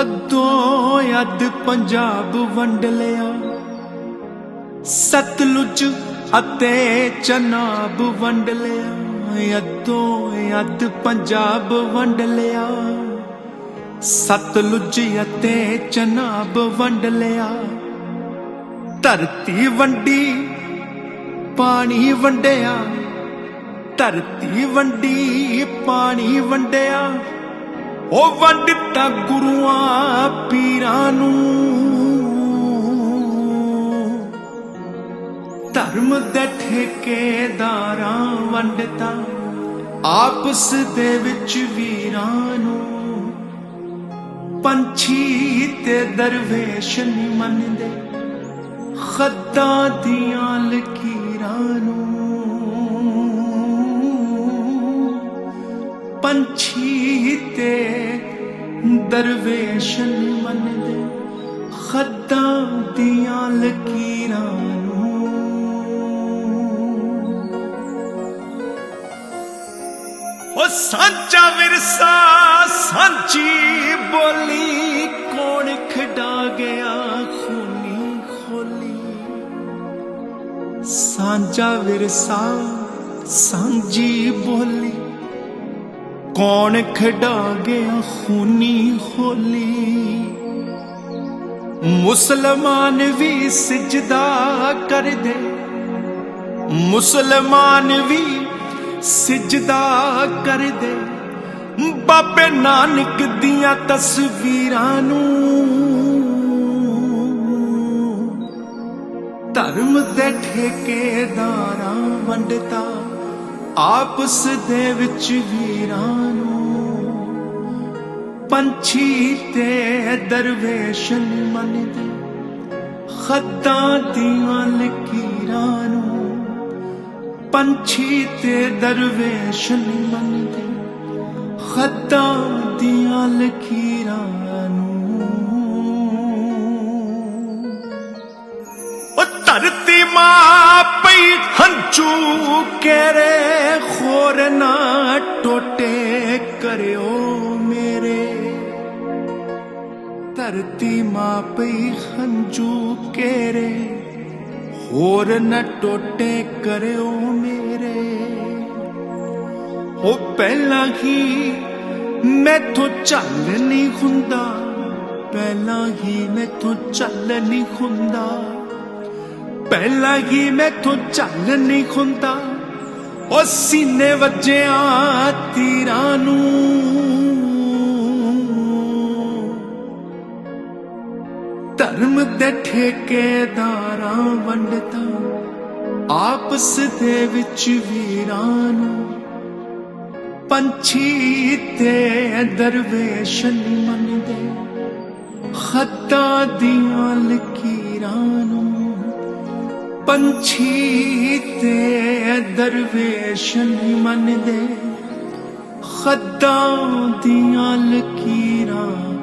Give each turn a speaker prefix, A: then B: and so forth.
A: ਅੱਧੋ ਅੱਧ ਪੰਜਾਬ ਵੰਡ ਲਿਆ। ਸਤਲੁਜ ਅਤੇ ਚਨਾਬ ਵੰਡ ਲਿਆ। ਅੱਧੋ ਅੱਧ ਪੰਜਾਬ ਵੰਡ ਲਿਆ। ਸਤਲੁਜ ਅਤੇ ਚਨਾਬ ਵੰਡ ਲਿਆ। ਧਰਤੀ ਵੰਡੀ, ਪਾਣੀ ਵੰਡਿਆ। ਧਰਤੀ ਵੰਡੀ, ਪਾਣੀ ਵੰਡਿਆ। ਉਹ ਵੰਡਤਾ ਗੁਰੂਆਂ ਪੀਰਾਂ ਨੂੰ। ਧਰਮ ਦੇ ਠੇਕੇਦਾਰਾਂ ਵੰਡਤਾ ਆਪਸ ਦੇ ਵਿੱਚ ਵੀਰਾਂ ਨੂੰ। ਪੰਛੀ ਤੇ ਦਰਵੇਸ਼ ਨਹੀਂ ਮੰਨਦੇ, ਖੱਦਾਂ ਦੀਆਂ ਲਕੀਰਾਂ ਨੂੰ। ਪੰਛੀ ਤੇ ਦਰਵੇਸ਼ਨ ਮੰਨਦੇ ਖੱਦਾਂ ਦੀਆਂ ਲਕੀਰਾਂ ਨੂੰ। ਉਹ ਸਾਂਝਾ ਵਿਰਸਾ, ਸਾਂਝੀ ਬੋਲੀ, ਕੌਣ ਖਡਾ ਗਿਆ ਖੂਨੀ ਖੋਲੀ। ਸਾਂਝਾ ਵਿਰਸਾ, ਸਾਂਝੀ ਬੋਲੀ ਕੌਣ ਖਡਾ ਗਿਆ ਖੂਨੀ ਹੋਲੀ? ਮੁਸਲਮਾਨ ਵੀ ਸਜਦਾ ਕਰਦੇ। ਮੁਸਲਮਾਨ ਵੀ ਸਜਦਾ ਕਰਦੇ। ਬਾਬੇ ਨਾਨਕ ਦੀਆਂ ਤਸਵੀਰਾਂ ਨੂੰ ਧਰਮ ਦੇ ਠੇਕੇਦਾਰਾਂ ਵੰਡਤਾ। ਆਪਸ ਦੇ ਵਿੱਚ ਵੀਰਾਂ ਨੂੰ, ਪੰਛੀ ਤੇ ਦਰਵੇਸ਼ਨ ਮੰਨਦੇ ਖੱਦਾਂ ਦੀਆਂ ਲਕੀਰਾਂ ਨੂੰ, ਪੰਛੀ ਤੇ ਦਰਵੇਸ਼ਨ ਮੰਨਦੇ ਖੱਦਾਂ ਦੀਆਂ ਲਕੀਰਾਂ ਨੂੰ। ਉਹ ਧਰਤੀ ਮਾਂ ਪਈ ਹੰਝੂ ਕੇਰੇ ਖੋਰ ਨਾ ਟੋਟੇ ਕਰਿਓ ਮੇਰੇ। ਧਰਤੀ ਮਾਂ ਪਈ ਹੰਝੂ ਕੇਰੇ ਹੋਰ ਨਾ ਟੋਟੇ ਕਰਿਓ ਮੇਰੇ। ਉਹ ਪਹਿਲਾਂ ਹੀ ਮੈਥੋਂ ਚੱਲ ਨਹੀਂ ਹੁੰਦਾ, ਪਹਿਲਾਂ ਹੀ ਮੈਥੋਂ ਚੱਲ ਨਹੀਂ ਹੁੰਦਾ। ਪਹਿਲਾਂ ਹੀ ਮੈਥੋਂ ਚੱਲ ਨਹੀਂ ਖੁੰਦਾ, ਉਹ ਸੀਨੇ ਵੱਜਿਆ ਤੀਰਾਂ ਨੂੰ। ਧਰਮ ਦੇ ਠੇਕੇਦਾਰਾਂ ਵੰਡਦਾ ਆਪਸ ਦੇ ਵਿੱਚ ਵੀਰਾਂ ਨੂੰ। ਪੰਛੀ ਤੇ ਦਰਵੇਸ਼ਨ ਮੰਨਦੇ, ਖੱਤਾਂ ਦੀਆਂ ਲਕੀਰਾਂ ਪੰਛੀ ਤੇ ਦਰਵੇਸ਼ ਨਹੀਂ ਮੰਨਦੇ ਖੱਦਾਂ ਦੀਆਂ ਲਕੀਰਾਂ